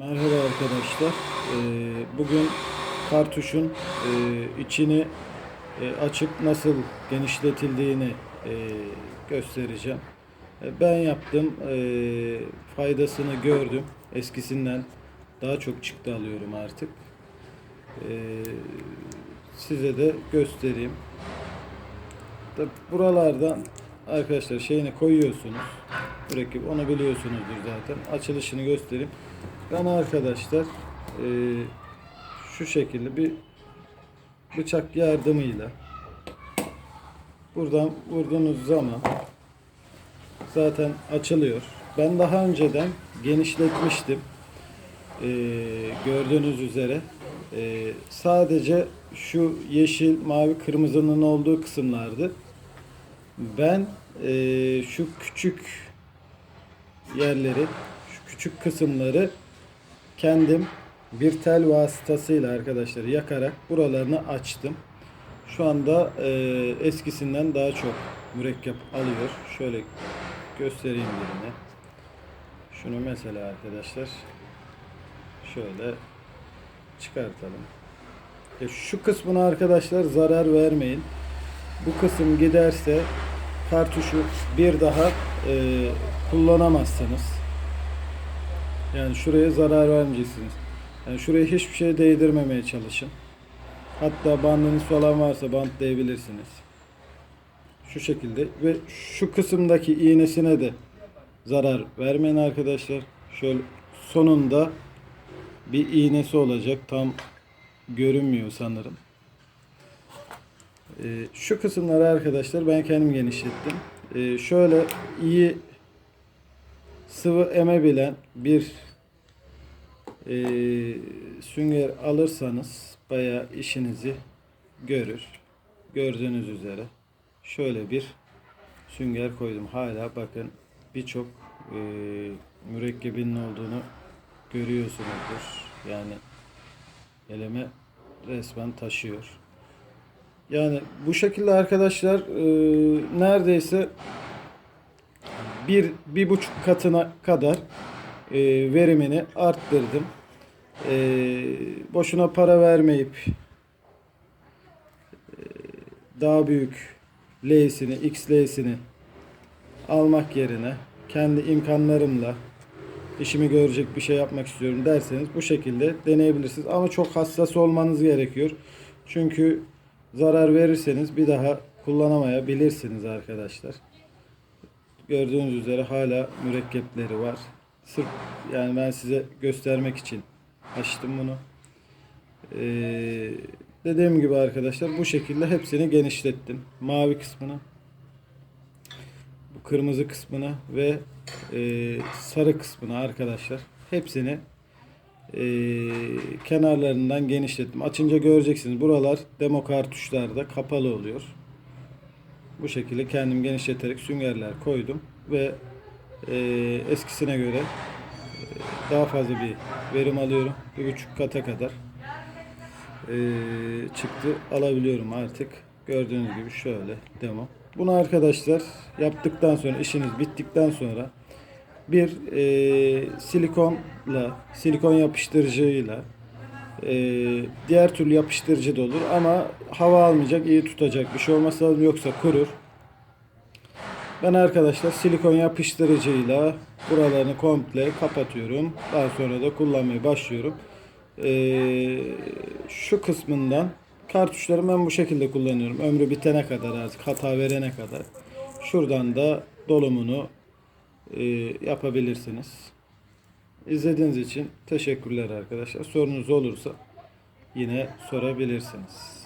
Merhaba arkadaşlar. Ee, Bugün kartuşun e, içini e, açıp nasıl genişletildiğini e, göstereceğim. Ben yaptım. Faydasını gördüm. Eskisinden daha çok çıktı alıyorum artık. Size de göstereyim. Buralardan arkadaşlar şeyini koyuyorsunuz. Mürekkep onu biliyorsunuzdur zaten. Açılışını göstereyim. Ben arkadaşlar e, şu şekilde bir bıçak yardımıyla buradan vurduğunuz zaman zaten açılıyor. Ben daha önceden genişletmiştim. E, gördüğünüz üzere e, sadece şu yeşil, mavi, kırmızının olduğu kısımlardı. Ben e, şu küçük yerleri, şu küçük kısımları kendim bir tel vasıtasıyla arkadaşlar yakarak buralarını açtım. Şu anda e, eskisinden daha çok mürekkep alıyor. Şöyle göstereyim birine. Şunu mesela arkadaşlar şöyle çıkartalım. E, şu kısmına arkadaşlar zarar vermeyin. Bu kısım giderse kartuşu bir daha e, kullanamazsınız. Yani şuraya zarar vermeyeceksiniz. Yani şuraya hiçbir şey değdirmemeye çalışın. Hatta bandınız falan varsa bantlayabilirsiniz. Şu şekilde ve şu kısımdaki iğnesine de zarar vermeyin arkadaşlar. Şöyle sonunda bir iğnesi olacak. Tam görünmüyor sanırım. Ee, şu kısımları arkadaşlar ben kendim genişlettim. Ee, şöyle iyi sıvı emebilen bir e, sünger alırsanız bayağı işinizi görür. Gördüğünüz üzere şöyle bir sünger koydum. Hala bakın birçok e, mürekkebin olduğunu görüyorsunuzdur. Yani eleme resmen taşıyor. Yani bu şekilde arkadaşlar e, neredeyse bir, bir buçuk katına kadar e, verimini arttırdım. E, boşuna para vermeyip e, daha büyük L'sini, X L'sini almak yerine kendi imkanlarımla işimi görecek bir şey yapmak istiyorum derseniz bu şekilde deneyebilirsiniz. Ama çok hassas olmanız gerekiyor. Çünkü zarar verirseniz bir daha kullanamayabilirsiniz arkadaşlar. Gördüğünüz üzere hala mürekkepleri var. Sırf yani ben size göstermek için açtım bunu. Ee, dediğim gibi arkadaşlar bu şekilde hepsini genişlettim. Mavi kısmını, bu kırmızı kısmını ve e, sarı kısmını arkadaşlar hepsini e, kenarlarından genişlettim. Açınca göreceksiniz. Buralar demo kartuşlarda kapalı oluyor. Bu şekilde kendim genişleterek süngerler koydum ve e, eskisine göre e, daha fazla bir verim alıyorum. Bir buçuk kata kadar e, çıktı alabiliyorum artık. Gördüğünüz gibi şöyle demo. Bunu arkadaşlar yaptıktan sonra işiniz bittikten sonra bir e, silikonla silikon yapıştırıcıyla e, diğer türlü yapıştırıcı da olur ama hava almayacak iyi tutacak bir şey olmasa lazım yoksa kurur. Ben arkadaşlar silikon yapıştırıcıyla buralarını komple kapatıyorum. Daha sonra da kullanmaya başlıyorum. Ee, şu kısmından kartuşları ben bu şekilde kullanıyorum. Ömrü bitene kadar artık hata verene kadar. Şuradan da dolumunu e, yapabilirsiniz. İzlediğiniz için teşekkürler arkadaşlar. Sorunuz olursa yine sorabilirsiniz.